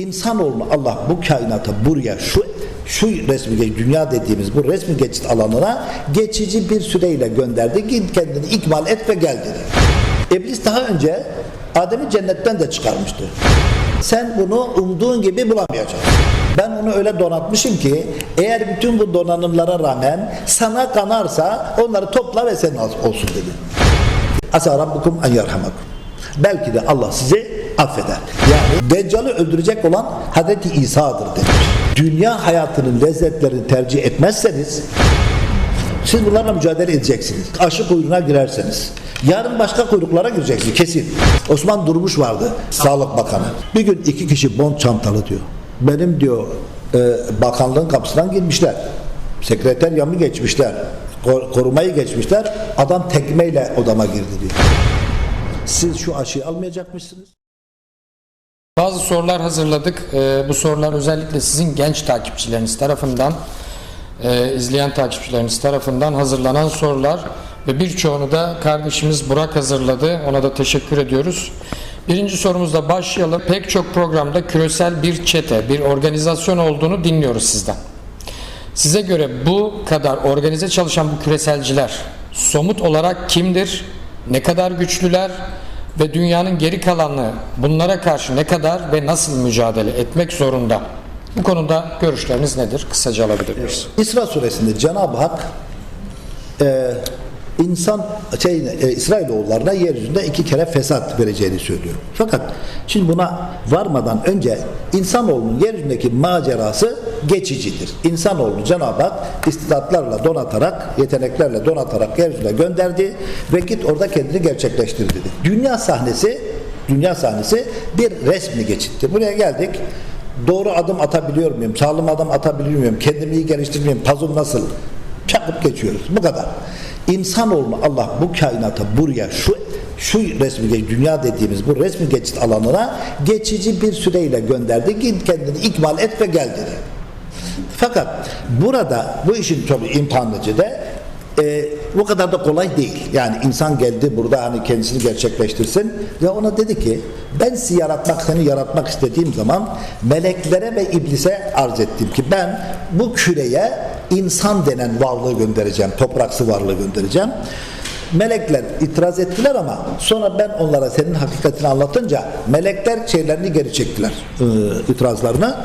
İnsanoğlunu Allah bu kainata buraya şu şu resmi geç- dünya dediğimiz bu resmi geçit alanına geçici bir süreyle gönderdi. Git kendini ikmal et ve gel dedi. İblis daha önce Adem'i cennetten de çıkarmıştı. Sen bunu umduğun gibi bulamayacaksın. Ben onu öyle donatmışım ki eğer bütün bu donanımlara rağmen sana kanarsa onları topla ve senin olsun dedi. Asa rabbukum en yerhamakum. Belki de Allah sizi affeder. Yani Deccal'ı öldürecek olan Hazreti İsa'dır demiş. Dünya hayatının lezzetlerini tercih etmezseniz siz bunlarla mücadele edeceksiniz. Aşı kuyruğuna girerseniz. Yarın başka kuyruklara gireceksiniz kesin. Osman Durmuş vardı Sağlık Bakanı. Bir gün iki kişi bond çantalı diyor. Benim diyor e, bakanlığın kapısından girmişler. Sekreter yanı geçmişler. Kor- korumayı geçmişler. Adam tekmeyle odama girdi diyor. Siz şu aşıyı almayacakmışsınız. Bazı sorular hazırladık. Ee, bu sorular özellikle sizin genç takipçileriniz tarafından, e, izleyen takipçileriniz tarafından hazırlanan sorular ve birçoğunu da kardeşimiz Burak hazırladı. Ona da teşekkür ediyoruz. Birinci sorumuzla başlayalım. Pek çok programda küresel bir çete, bir organizasyon olduğunu dinliyoruz sizden. Size göre bu kadar organize çalışan bu küreselciler somut olarak kimdir? Ne kadar güçlüler? Ve dünyanın geri kalanı bunlara karşı ne kadar ve nasıl mücadele etmek zorunda? Bu konuda görüşleriniz nedir? Kısaca alabilir miyiz? İsra suresinde Cenab-ı Hak e, insan şey, e, İsrailoğullarına yeryüzünde iki kere fesat vereceğini söylüyor. Fakat şimdi buna varmadan önce insanoğlunun yeryüzündeki macerası geçicidir. İnsanoğlunu Cenab-ı Hak istidatlarla donatarak, yeteneklerle donatarak yeryüzüne gönderdi ve git orada kendini gerçekleştir dedi. Dünya sahnesi dünya sahnesi bir resmi geçitti. Buraya geldik. Doğru adım atabiliyor muyum? Sağlam adım atabiliyor muyum? Kendimi iyi geliştirmiyor muyum? Pazum nasıl? Çakıp geçiyoruz. Bu kadar. İnsanoğlunu Allah bu kainata buraya şu şu resmi geç- dünya dediğimiz bu resmi geçit alanına geçici bir süreyle gönderdi. Git kendini ikmal et ve gel dedi. Fakat burada bu işin tabii imtihanlıcı da e, bu kadar da kolay değil. Yani insan geldi burada hani kendisini gerçekleştirsin ve ona dedi ki ben sizi yaratmak, seni yaratmak istediğim zaman meleklere ve iblise arz ettim ki ben bu küreye insan denen varlığı göndereceğim, topraksı varlığı göndereceğim. Melekler itiraz ettiler ama sonra ben onlara senin hakikatini anlatınca melekler şeylerini geri çektiler, e, itirazlarını.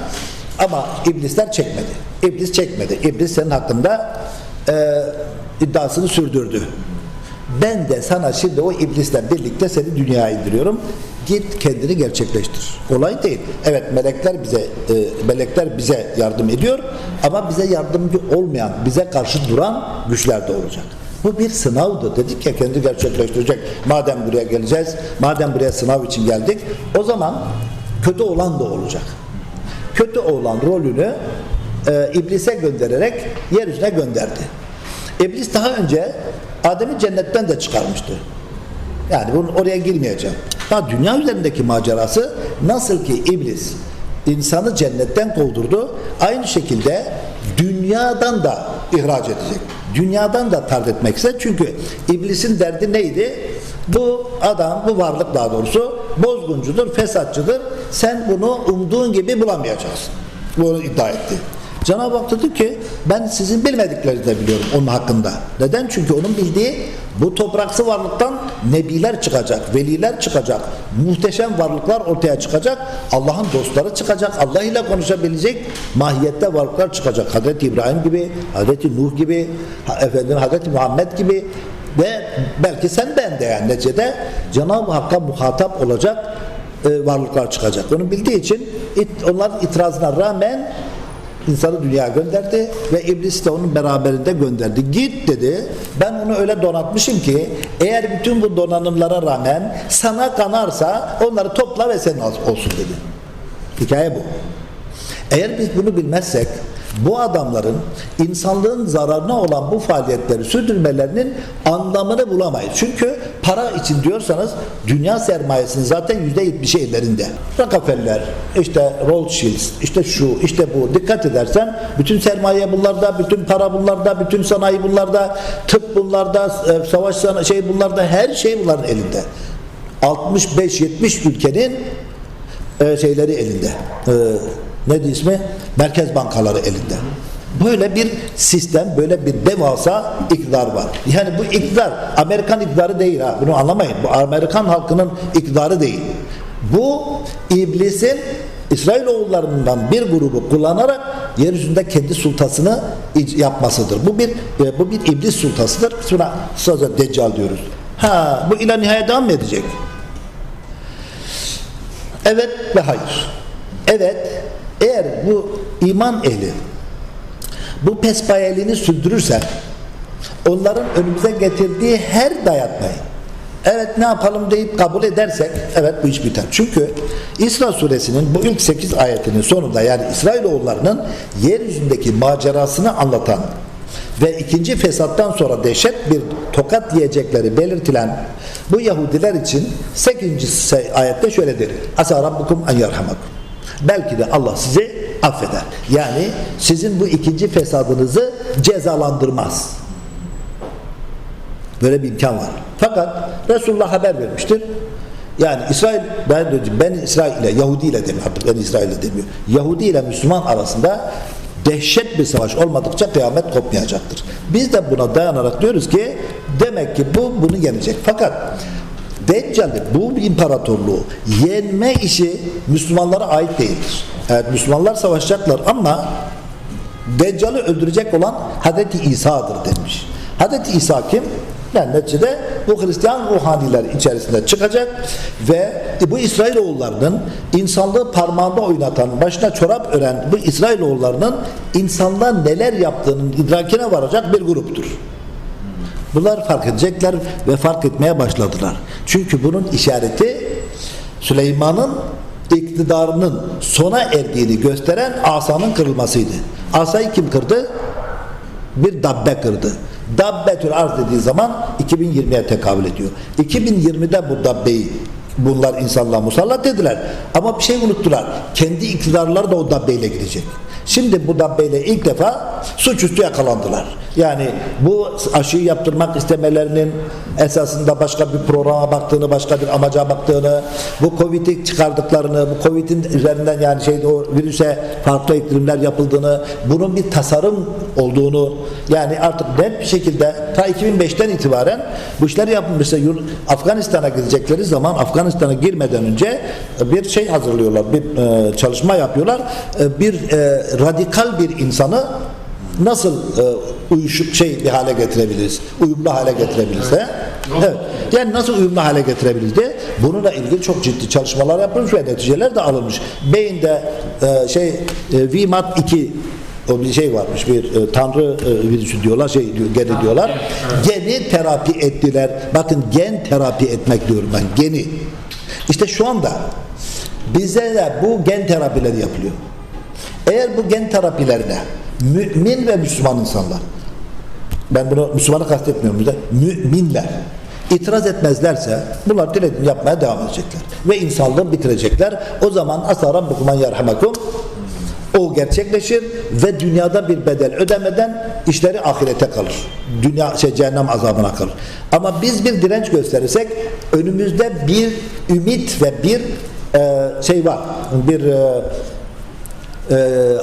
Ama iblisler çekmedi. İblis çekmedi. İblis senin hakkında e, iddiasını sürdürdü. Ben de sana şimdi o iblisle birlikte seni dünyaya indiriyorum. Git kendini gerçekleştir. Kolay değil. Evet melekler bize e, melekler bize yardım ediyor ama bize yardımcı olmayan, bize karşı duran güçler de olacak. Bu bir sınavdı. Dedik ya kendi gerçekleştirecek. Madem buraya geleceğiz, madem buraya sınav için geldik, o zaman kötü olan da olacak kötü olan rolünü e, iblise göndererek yeryüzüne gönderdi. İblis daha önce Adem'i cennetten de çıkarmıştı. Yani bunu oraya girmeyeceğim. Daha dünya üzerindeki macerası nasıl ki iblis insanı cennetten kovdurdu. Aynı şekilde dünyadan da ihraç edecek. Dünyadan da tard etmekse çünkü iblisin derdi neydi? Bu adam, bu varlık daha doğrusu bozguncudur, fesatçıdır. Sen bunu umduğun gibi bulamayacaksın. Bunu iddia etti. Cenab-ı Hak dedi ki ben sizin bilmediklerinizi de biliyorum onun hakkında. Neden? Çünkü onun bildiği bu topraksı varlıktan nebiler çıkacak, veliler çıkacak, muhteşem varlıklar ortaya çıkacak, Allah'ın dostları çıkacak, Allah ile konuşabilecek mahiyette varlıklar çıkacak. Hazreti İbrahim gibi, Hazreti Nuh gibi, efendim Hazreti Muhammed gibi ve belki sen ben de yani neticede Cenab-ı Hakk'a muhatap olacak e, varlıklar çıkacak. Onu bildiği için it, onların itirazına rağmen insanı dünyaya gönderdi ve iblis de onun beraberinde gönderdi. Git dedi. Ben onu öyle donatmışım ki eğer bütün bu donanımlara rağmen sana kanarsa onları topla ve senin olsun dedi. Hikaye bu. Eğer biz bunu bilmezsek bu adamların insanlığın zararına olan bu faaliyetleri sürdürmelerinin anlamını bulamayız. Çünkü para için diyorsanız dünya sermayesinin zaten yüzde yetmişi ellerinde. Rockefeller, işte Rothschild, işte şu, işte bu. Dikkat edersen bütün sermaye bunlarda, bütün para bunlarda, bütün sanayi bunlarda, tıp bunlarda, e, savaş şey bunlarda, her şey bunların elinde. 65-70 ülkenin e, şeyleri elinde. Ne ismi? Merkez bankaları elinde. Böyle bir sistem, böyle bir devasa iktidar var. Yani bu iktidar Amerikan iktidarı değil ha. Bunu anlamayın. Bu Amerikan halkının iktidarı değil. Bu iblisin İsrailoğullarından bir grubu kullanarak yeryüzünde kendi sultasını yapmasıdır. Bu bir e, bu bir iblis sultasıdır. Buna sadece deccal diyoruz. Ha bu ila nihayet devam mı edecek? Evet ve hayır. Evet eğer bu iman ehli bu pespayeliğini sürdürürse onların önümüze getirdiği her dayatmayı evet ne yapalım deyip kabul edersek evet bu iş biter. Çünkü İsra suresinin bu ilk 8 ayetinin sonunda yani İsrailoğullarının yeryüzündeki macerasını anlatan ve ikinci fesattan sonra dehşet bir tokat yiyecekleri belirtilen bu Yahudiler için 8. ayette şöyle der. Asa rabbukum en yerhamakum. Belki de Allah sizi affeder. Yani sizin bu ikinci fesadınızı cezalandırmaz. Böyle bir imkan var. Fakat Resulullah haber vermiştir. Yani İsrail ben ben İsrail ile Yahudi ile demiyor. Ben İsrail ile demiyor. Yahudi ile Müslüman arasında dehşet bir savaş olmadıkça kıyamet kopmayacaktır. Biz de buna dayanarak diyoruz ki demek ki bu bunu yenecek. Fakat Deccal'i bu imparatorluğu yenme işi Müslümanlara ait değildir. Evet Müslümanlar savaşacaklar ama Deccal'ı öldürecek olan Hazreti İsa'dır denmiş. Hazreti İsa kim? Yani neticede bu Hristiyan ruhaniler içerisinde çıkacak ve bu İsrailoğullarının insanlığı parmağında oynatan, başına çorap ören bu İsrailoğullarının insanlığa neler yaptığının idrakine varacak bir gruptur. Bunlar fark edecekler ve fark etmeye başladılar. Çünkü bunun işareti Süleyman'ın iktidarının sona erdiğini gösteren asanın kırılmasıydı. Asayı kim kırdı? Bir dabbe kırdı. Dabbetül arz dediği zaman 2020'ye tekabül ediyor. 2020'de bu dabbeyi bunlar insanlığa musallat dediler. Ama bir şey unuttular. Kendi iktidarları da o dabbeyle gidecek. Şimdi bu dabbeyle ilk defa suçüstü yakalandılar. Yani bu aşıyı yaptırmak istemelerinin esasında başka bir programa baktığını, başka bir amaca baktığını, bu Covid'i çıkardıklarını, bu Covid'in üzerinden yani şeyde o virüse farklı iklimler yapıldığını, bunun bir tasarım olduğunu yani artık net bir şekilde ta 2005'ten itibaren bu işler yapılmışsa Afganistan'a gidecekleri zaman Afganistan'a girmeden önce bir şey hazırlıyorlar, bir e, çalışma yapıyorlar. E, bir e, radikal bir insanı nasıl e, uyuşup şey bir hale getirebiliriz, uyumlu hale getirebiliriz. he? Evet. Yani nasıl uyumlu hale getirebiliriz diye bununla ilgili çok ciddi çalışmalar yapılmış ve neticeler de alınmış. Beyinde e, şey e, VMAT 2 o bir şey varmış bir e, tanrı e, virüsü diyorlar şey diyor, geni diyorlar. Geni terapi ettiler. Bakın gen terapi etmek diyorum ben geni. İşte şu anda bize de bu gen terapileri yapılıyor. Eğer bu gen terapilerine mümin ve Müslüman insanlar ben bunu Müslümanı kastetmiyorum burada müminler itiraz etmezlerse bunlar dilediğini yapmaya devam edecekler ve insanlığı bitirecekler o zaman asa rabbukuman yerhamakum o gerçekleşir ve dünyada bir bedel ödemeden işleri ahirete kalır. Dünya şey cehennem azabına kalır. Ama biz bir direnç gösterirsek önümüzde bir ümit ve bir e, şey var. Bir e, e,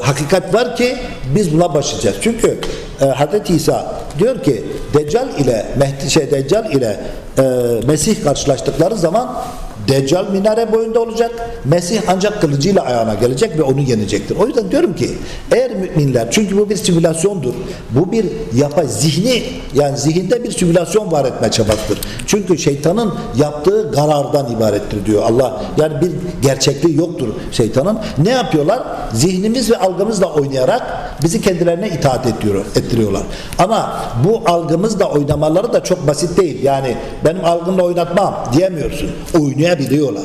hakikat var ki biz buna başlayacağız. Çünkü e, Hz. İsa diyor ki Deccal ile Mehdi şey Deccal ile e, Mesih karşılaştıkları zaman Deccal minare boyunda olacak. Mesih ancak kılıcıyla ayağına gelecek ve onu yenecektir. O yüzden diyorum ki eğer müminler çünkü bu bir simülasyondur. Bu bir yapay zihni yani zihinde bir simülasyon var etme çabasıdır. Çünkü şeytanın yaptığı karardan ibarettir diyor Allah. Yani bir gerçekliği yoktur şeytanın. Ne yapıyorlar? Zihnimiz ve algımızla oynayarak bizi kendilerine itaat ettiriyor, ettiriyorlar. Ama bu algımızla oynamaları da çok basit değil. Yani benim algımla oynatmam diyemiyorsun. Oynayabiliyorlar.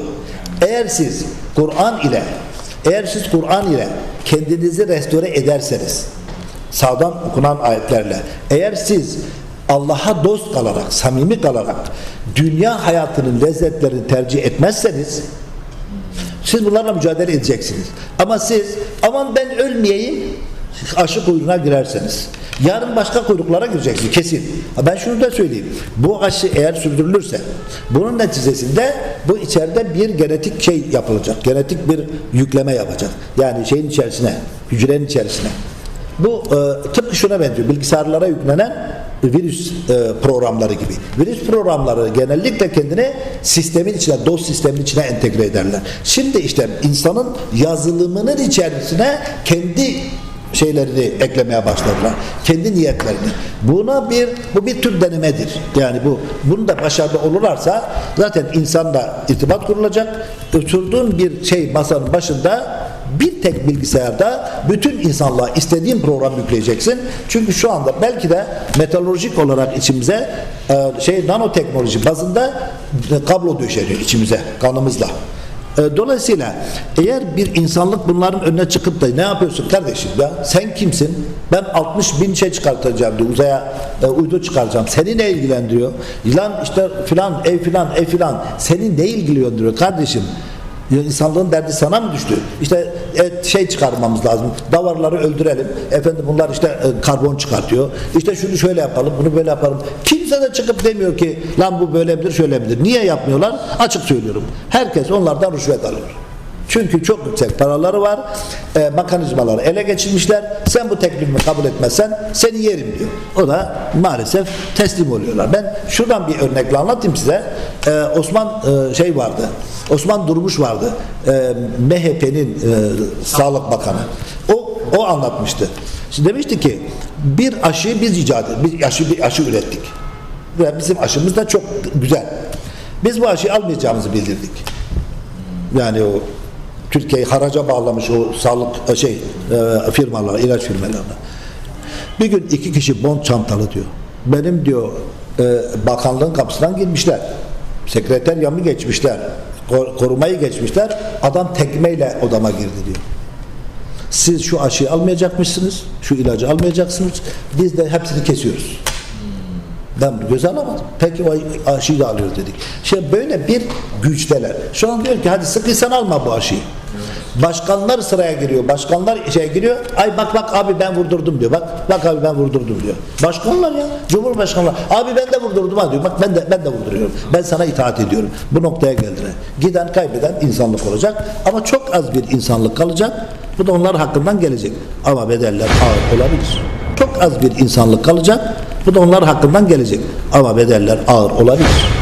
Eğer siz Kur'an ile eğer siz Kur'an ile kendinizi restore ederseniz sağdan okunan ayetlerle eğer siz Allah'a dost kalarak, samimi kalarak dünya hayatının lezzetlerini tercih etmezseniz siz bunlarla mücadele edeceksiniz. Ama siz aman ben ölmeyeyim aşı kuyruğuna girerseniz Yarın başka kuyruklara gireceksin kesin. Ben şunu da söyleyeyim. Bu aşı eğer sürdürülürse bunun neticesinde bu içeride bir genetik şey yapılacak. Genetik bir yükleme yapacak. Yani şeyin içerisine, hücrenin içerisine. Bu e, tıpkı şuna benziyor. Bilgisayarlara yüklenen virüs e, programları gibi. Virüs programları genellikle kendini sistemin içine, DOS sistemin içine entegre ederler. Şimdi işte insanın yazılımının içerisine kendi şeylerini eklemeye başladılar. Kendi niyetlerini. Buna bir bu bir tür denemedir. Yani bu bunu da başarılı olurlarsa zaten insanla irtibat kurulacak. Oturduğun bir şey masanın başında bir tek bilgisayarda bütün insanlığa istediğin program yükleyeceksin. Çünkü şu anda belki de metalolojik olarak içimize e, şey nanoteknoloji bazında e, kablo döşeniyor içimize kanımızla. E, Dolayısıyla eğer bir insanlık bunların önüne çıkıp da ne yapıyorsun kardeşim ya sen kimsin? Ben 60 bin şey çıkartacağım diyor uzaya e, uydu çıkaracağım. Seni ne ilgilendiriyor? Lan işte filan ev filan ev filan seni ne ilgilendiriyor kardeşim? Ya insanlığın derdi sana mı düştü? İşte e, şey çıkarmamız lazım. Davarları öldürelim. Efendim bunlar işte e, karbon çıkartıyor. İşte şunu şöyle yapalım, bunu böyle yapalım. Kimse de çıkıp demiyor ki lan bu böyle midir, şöyle midir. Niye yapmıyorlar? Açık söylüyorum. Herkes onlardan rüşvet alıyor. Çünkü çok yüksek paraları var. E, mekanizmaları ele geçirmişler. Sen bu teklifimi kabul etmezsen seni yerim diyor. O da maalesef teslim oluyorlar. Ben şuradan bir örnekle anlatayım size. E, Osman e, şey vardı. Osman Durmuş vardı. E, MHP'nin e, Sağlık Bakanı. O o anlatmıştı. Şimdi demişti ki bir aşıyı biz icat ettik. Bir aşı bir aşı ürettik. Ve bizim aşımız da çok güzel. Biz bu aşıyı almayacağımızı bildirdik. Yani o Türkiye'yi haraca bağlamış o sağlık şey e, firmalar, ilaç firmalarına. Bir gün iki kişi bond çantalı diyor. Benim diyor e, bakanlığın kapısından girmişler. Sekreter yanı geçmişler. Kor- korumayı geçmişler. Adam tekmeyle odama girdi diyor. Siz şu aşıyı almayacakmışsınız, şu ilacı almayacaksınız. Biz de hepsini kesiyoruz. Ben göze alamadım. Peki o aşıyı da alıyoruz dedik. İşte böyle bir güçteler. Şu an diyor ki hadi sıkıysan alma bu aşıyı. Başkanlar sıraya giriyor. Başkanlar şeye giriyor. Ay bak bak abi ben vurdurdum diyor. Bak bak abi ben vurdurdum diyor. Başkanlar ya. Cumhurbaşkanlar. Abi ben de vurdurdum ha diyor. Bak ben de ben de vurduruyorum. Ben sana itaat ediyorum. Bu noktaya geldiler. Giden kaybeden insanlık olacak. Ama çok az bir insanlık kalacak. Bu da onlar hakkından gelecek. Ama bedeller ağır olabilir. Çok az bir insanlık kalacak. Bu da onlar hakkından gelecek. Ama bedeller ağır olabilir.